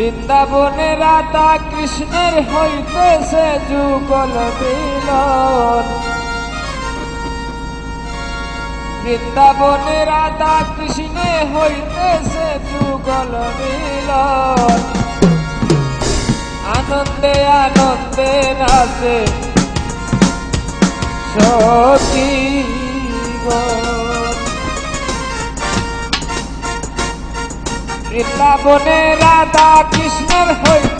বৃন্দাবনে রাধা কৃষ্ণের হইতেছে যুগল মিলন। বৃন্দাবনে রাধা কৃষ্ণে হইতেছে যুগল মিলন। আনন্দে আনন্দে নাচে সখী বৃন্দাবনে রাধা কৃষ্ণের হইতেছে